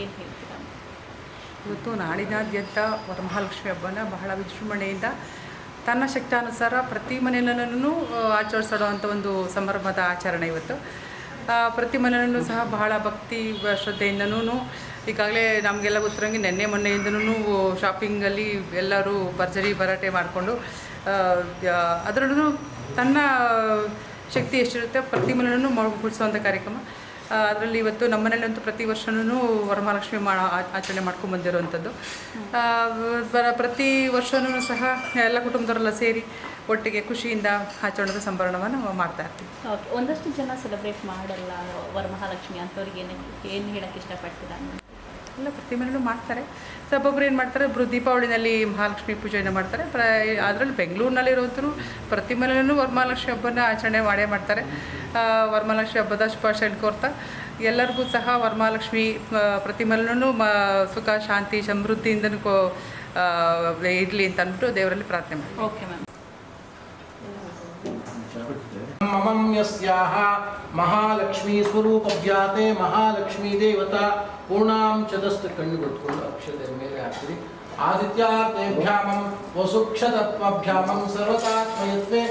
ಏನು ಹೇಳ್ತೀರಾ? ಇವತ್ತು ನಾಡಿನಾದ್ಯಂತ ವರಮಹಾಲಕ್ಷ್ಮಿ ಹಬ್ಬನ ಬಹಳ ವಿಜೃಂಭಣೆಯಿಂದ ತನ್ನ ಶಕ್ತಾನುಸಾರ ಪ್ರತಿ ಮನೆಯಲ್ಲೂ ಆಚರಿಸೋ ಒಂದು ಸಂಭ್ರಮದ ಆಚರಣೆ ಇವತ್ತು. ಪ್ರತಿ ಮನೆಯಲ್ಲೂ ಸಹ ಬಹಳ ಭಕ್ತಿ ಶ್ರದ್ಧೆಯಿಂದನೂ ಈಗಾಗಲೇ ನಮಗೆಲ್ಲ ಗೊತ್ತಿರೋಂಗೆ ನೆನ್ನೆ ಮೊನ್ನೆಯಿಂದನೂ ಶಾಪಿಂಗಲ್ಲಿ ಎಲ್ಲರೂ ಭರ್ಜರಿ ಭರಾಟೆ ಮಾಡಿಕೊಂಡು ಅದರಲ್ಲೂ ತನ್ನ ಶಕ್ತಿ ಎಷ್ಟಿರುತ್ತೆ, ಪ್ರತಿ ಮನೆಯಲ್ಲೂ ಮುಗಿಸುವಂಥ ಕಾರ್ಯಕ್ರಮ. ಅದರಲ್ಲಿ ಇವತ್ತು ನಮ್ಮ ಮನೇಲಂತೂ ಪ್ರತಿ ವರ್ಷನೂ ವರಮಹಾಲಕ್ಷ್ಮಿ ಮಾ ಆಚರಣೆ ಮಾಡ್ಕೊಂಡು ಬಂದಿರುವಂಥದ್ದು ಪ್ರತಿ ವರ್ಷವೂ ಸಹ ಎಲ್ಲ ಕುಟುಂಬದವರೆಲ್ಲ ಸೇರಿ ಒಟ್ಟಿಗೆ ಖುಷಿಯಿಂದ ಆಚರಣದ ಸಂಭರಣವನ್ನು ಮಾಡ್ತಾ ಇರ್ತೀವಿ ಒಂದಷ್ಟು ಜನ ಸೆಲೆಬ್ರೇಟ್ ಮಾಡಲ್ಲ ವರಮಹಾಲಕ್ಷ್ಮಿ ಅಂಥವ್ರಿಗೆ ಏನು ಏನು ಹೇಳಕ್ಕೆ ಇಷ್ಟಪಡ್ತೀರಾ? ಎಲ್ಲ ಪ್ರತಿ ಮನೇಲೂ ಮಾಡ್ತಾರೆ. ಸೊ ಒಬ್ಬೊಬ್ರು ಏನು ಮಾಡ್ತಾರೆ ಒಬ್ಬರು ದೀಪಾವಳಿನಲ್ಲಿ ಮಹಾಲಕ್ಷ್ಮಿ ಪೂಜೆಯನ್ನು ಮಾಡ್ತಾರೆ, ಪ್ರ ಅದರಲ್ಲಿ ಬೆಂಗಳೂರಿನಲ್ಲಿರುವಂಥರು ಪ್ರತಿ ಮನೇಲೂ ವರಮಹಾಲಕ್ಷ್ಮಿ ಹಬ್ಬನ ಆಚರಣೆ ಮಾಡೇ ಮಾಡ್ತಾರೆ. ವರಮಹಾಲಕ್ಷ್ಮಿ ಹಬ್ಬದ ಶುಭಾಶಯ ಕೋರ್ತಾ ಎಲ್ಲರಿಗೂ ಸಹ ವರಮಹಾಲಕ್ಷ್ಮಿ ಪ್ರತಿ ಮನೇಲೂ ಮ, ಸುಖ, ಶಾಂತಿ, ಸಮೃದ್ಧಿಯಿಂದನೂ ಕೋ ಇರಲಿ ಅಂತ ಅಂದ್ಬಿಟ್ಟು ದೇವರಲ್ಲಿ ಪ್ರಾರ್ಥನೆ ಮಾಡಿ ಓಕೆ ಮ್ಯಾಮ್. ममं यस्याः ಮಹಾಲಕ್ಷ್ಮೀ ಸ್ವರೂಪವ್ಯಾತೆ ಮಹಾಲಕ್ಷ್ಮೀ ದೇವತಾ ಪೂರ್ಣಾಂ ಚದಸ್ತ ಕಣ್ಣು ಬಿಟ್ಕೊಂಡು ಅಕ್ಷತೆ ಮೇಲೆ ಹಾಕ್ತೀರಿ ಆದಿತ್ಯಾರ್ಥೇಭ್ಯಾಮಂ ವಸುಕ್ಷತತ್ವಭ್ಯಾಮಂ ಸರ್ವತಾತ್ಮಯತ್ವೇ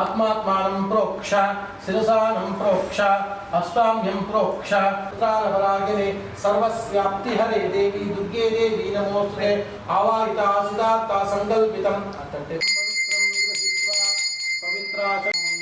ಆತ್ಮಾತ್ಮಾನಂ ಪ್ರೋಕ್ಷ ಶಿರಸಾನಂ ಪ್ರೋಕ್ಷ ಅಷ್ಟಾಮ್ಯಂ ಪ್ರೋಕ್ಷ ಪ್ರಾಣಪರಾಗಿನಿ ಸರ್ವಸ್ಯಾಪ್ತಿ ಹರೇ ದೇವಿ ದುರ್ಗೆ ದೇವಿ ನಮೋಸ್ತುತೆ ಆವಾಹಿತ ಸಿದ್ಧಾರ್ಥ ಸಂಕಲ್ಪಿತಂ ತಟ್ಟೆ का